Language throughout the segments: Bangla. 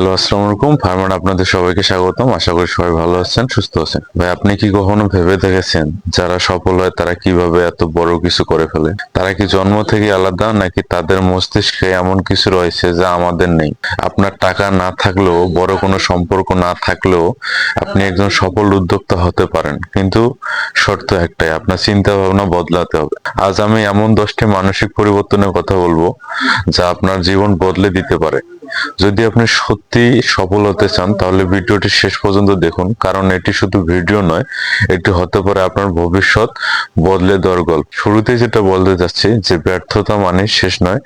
হ্যালো, আসসালামু আলাইকুম। ফার্মার আপনাদের সবাইকে স্বাগতম। আশা করি সবাই ভালো আছেন, সুস্থ আছেন। ভাই, আপনি কি কখনো ভেবে দেখেছেন যারা সফল হয় তারা কীভাবে এত বড় কিছু করে ফেলে? তারা কি জন্ম থেকে আলাদা নাকি তাদের মস্তিষ্কে এমন কিছু রয়েছে যা আমাদের নেই? আপনার টাকা না থাকলেও, বড় কোনো সম্পর্ক না থাকলেও আপনি একজন সফল উদ্যোক্তা হতে পারেন। কিন্তু শর্ত একটাই, আপনার চিন্তা ভাবনা বদলাতে হবে। আজ আমি এমন দশটি মানসিক পরিবর্তনের কথা বলব যা আপনার জীবন বদলে দিতে পারে। যদি আপনি সত্যি সফল হতে চান, তাহলে ভিডিওটি শেষ পর্যন্ত দেখুন, কারণ এটি শুধু ভিডিও নয়, এটি হতে পারে আপনার ভবিষ্যৎ বদলে দেওয়ার গল্প। শুরুতে যেটা বলতে যাচ্ছি যে ব্যর্থতা মানে শেষ নয়,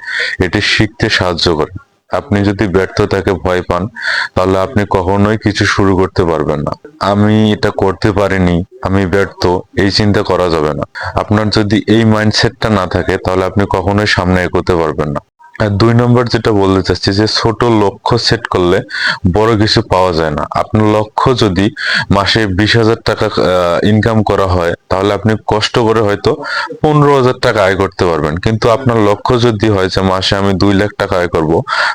এটি শিখতে সাহায্য করে। আপনি যদি ব্যর্থতাকে ভয় পান, তাহলে আপনি কখনোই কিছু শুরু করতে পারবেন না। আমি এটা করতে পারিনি, আমি ব্যর্থ, এই চিন্তা করা যাবে না। আপনার যদি এই মাইন্ডসেটটা না থাকে, তাহলে আপনি কখনোই সামনে এগোতে পারবেন না। দুই নম্বর যেটা বলতে চাচ্ছি যে ছোট লক্ষ্য সেট করলে বড় কিছু পাওয়া যায় না। আপনার লক্ষ্য যদি মাসে বিশ হাজার টাকা ইনকাম করা হয়, তাহলে আপনি কষ্ট করে হয়তো পনেরো হাজার টাকা আয় করতে পারবেন। কিন্তু আপনার লক্ষ্য যদি হয় যে মাসে আমি দুই লাখ টাকা আয় করব,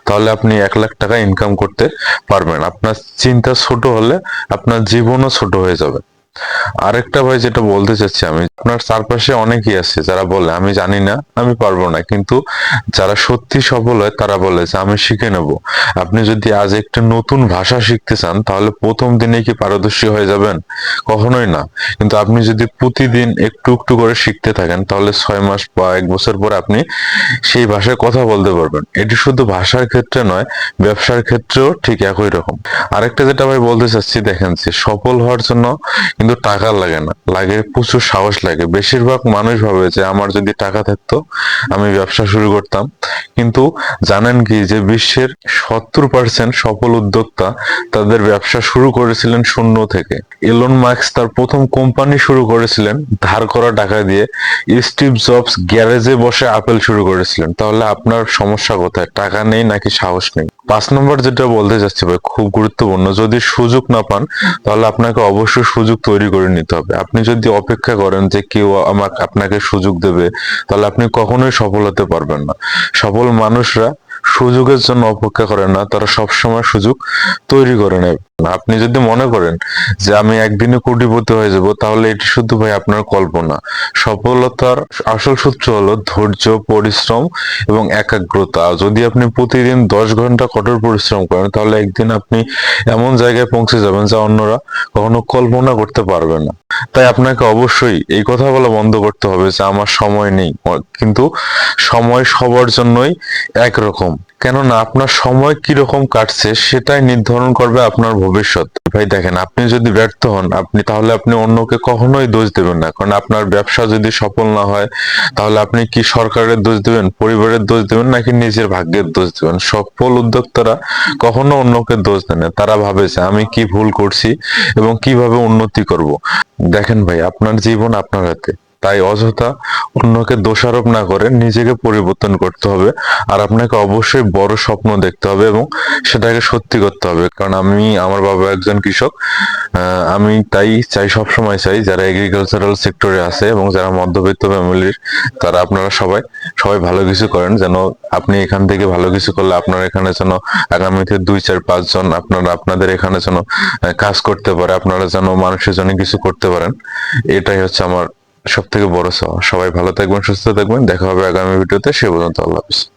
তাহলে আপনি এক লাখ টাকা ইনকাম করতে পারবেন। আপনার চিন্তা ছোট হলে আপনার জীবনও ছোট হয়ে যাবে। আরেকটা ভাই যেটা বলতে চাচ্ছি আমি, আপনার চারপাশে অনেকেই আছে যারা বলে, আমি জানি না, আমি পারব না। কিন্তু যারা সত্যি সফল হয় তারা বলে যে, আমি শিখে নেব। আপনি যদি আজ একটা নতুন ভাষা শিখতে চান, তাহলে প্রথম দিনে কি পারদর্শী হয়ে যাবেন? কখনোই না। কিন্তু আপনি যদি প্রতিদিন একটু একটু করে শিখতে থাকেন, তাহলে ছয় মাস বা এক বছর পর আপনি সেই ভাষায় কথা বলতে পারবেন। এটি শুধু ভাষার ক্ষেত্রে নয়, ব্যবসার ক্ষেত্রেও ঠিক একই রকম। আরেকটা যেটা ভাই বলতে চাচ্ছি, দেখেন যে সফল হওয়ার জন্য কিন্তু টাকা লাগে না। লাগে, প্রচুর সাহস লাগে। বেশিরভাগ মানুষ ভাবে যে আমার যদি টাকা থাকতো, আমি ব্যবসা শুরু করতাম। কিন্তু জানেন কি যে বিশ্বের সত্তর পার্সেন্ট সফল উদ্যোক্তা তাদের ব্যবসা শুরু করেছিলেন শূন্য থেকে। এলন মার্কস তার প্রথম কোম্পানি শুরু করেছিলেন, ধার করা টাকা দিয়ে স্টিভ জবস গ্যারেজে বসে আপেল শুরু করেছিলেন। তাহলে আপনার সমস্যা কোথায়? টাকা নেই নাকি সাহস নেই? পাঁচ নম্বর যেটা বলতে চাচ্ছি ভাই, খুব গুরুত্বপূর্ণ, যদি সুযোগ না পান, তাহলে আপনাকে অবশ্যই সুযোগ তৈরি করে নিতে হবে। আপনি যদি অপেক্ষা করেন যে কেউ আমাকে, আপনাকে সুযোগ দেবে, তাহলে আপনি কখনোই সফল হতে পারবেন না। সফল মানুষরা সুযোগের জন্য অপেক্ষা করেন না, তারা সবসময় সুযোগ তৈরি করে নেয়। আপনি যদি মনে করেন যে আমি একদিনে কোটিপতি হয়ে যাব, তাহলে এটি শুধু ভাই আপনার কল্পনা। সফলতার আসল সূত্র হলো ধৈর্য, পরিশ্রম এবং একাগ্রতা। যদি আপনি প্রতিদিন দশ ঘণ্টা কঠোর পরিশ্রম করেন, তাহলে একদিন আপনি এমন জায়গায় পৌঁছে যাবেন যা অন্যরা কখনো কল্পনা করতে পারবে না। তাই আপনাকে অবশ্যই এই কথা বলা বন্ধ করতে হবে যে আমার সময় নেই। কিন্তু সময় সবার জন্যই একরকম। কেননা আপনার সময় কীরকম কাটছে সেটাই নির্ধারণ করবে আপনার ভবিষ্যৎ। ভাই দেখেন, আপনি যদি ব্যর্থ হন, আপনি তাহলে আপনি অন্যকে কখনোই দোষ দেবেন না। কারণ আপনার ব্যবসা যদি সফল না হয়, তাহলে আপনি কি সরকারের দোষ দেবেন, পরিবারের দোষ দেবেন, নাকি নিজের ভাগ্যের দোষ দেবেন? সফল উদ্যোক্তারা কখনো অন্যকে দোষ দেন না। তারা ভাবে যে আমি কি ভুল করছি এবং কীভাবে উন্নতি করব? দেখেন ভাই, আপনার জীবন আপনার হাতে। তাই অযথা অন্যকে দোষারোপ না করে নিজেকে পরিবর্তন করতে হবে। আর আপনাকে অবশ্যই বড় স্বপ্ন দেখতে হবে এবং সেটাকে সত্যি করতে হবে। কারণ আমি, আমার বাবা একজন কৃষক আমি তাই চাই সব সময় চাই যারা এগ্রিকালচারাল সেক্টরে আছে এবং যারা মধ্যবিত্ত ফ্যামিলির তারা আপনারা সবাই সবাই ভালো কিছু করেন যেন আপনি এখান থেকে ভালো কিছু করলে আপনার এখানে যেন আগামীতে দুই, চার পাঁচজন আপনারা, আপনাদের এখানে যেন কাজ করতে পারে, আপনারা যেন মানুষের জন্য কিছু করতে পারেন। এটাই হচ্ছে আমার সব থেকে বড় সবাই ভালো থাকবেন, সুস্থ থাকবেন। দেখা হবে আগামী ভিডিওতে। সে পর্যন্ত আল্লাহ হাফিজ।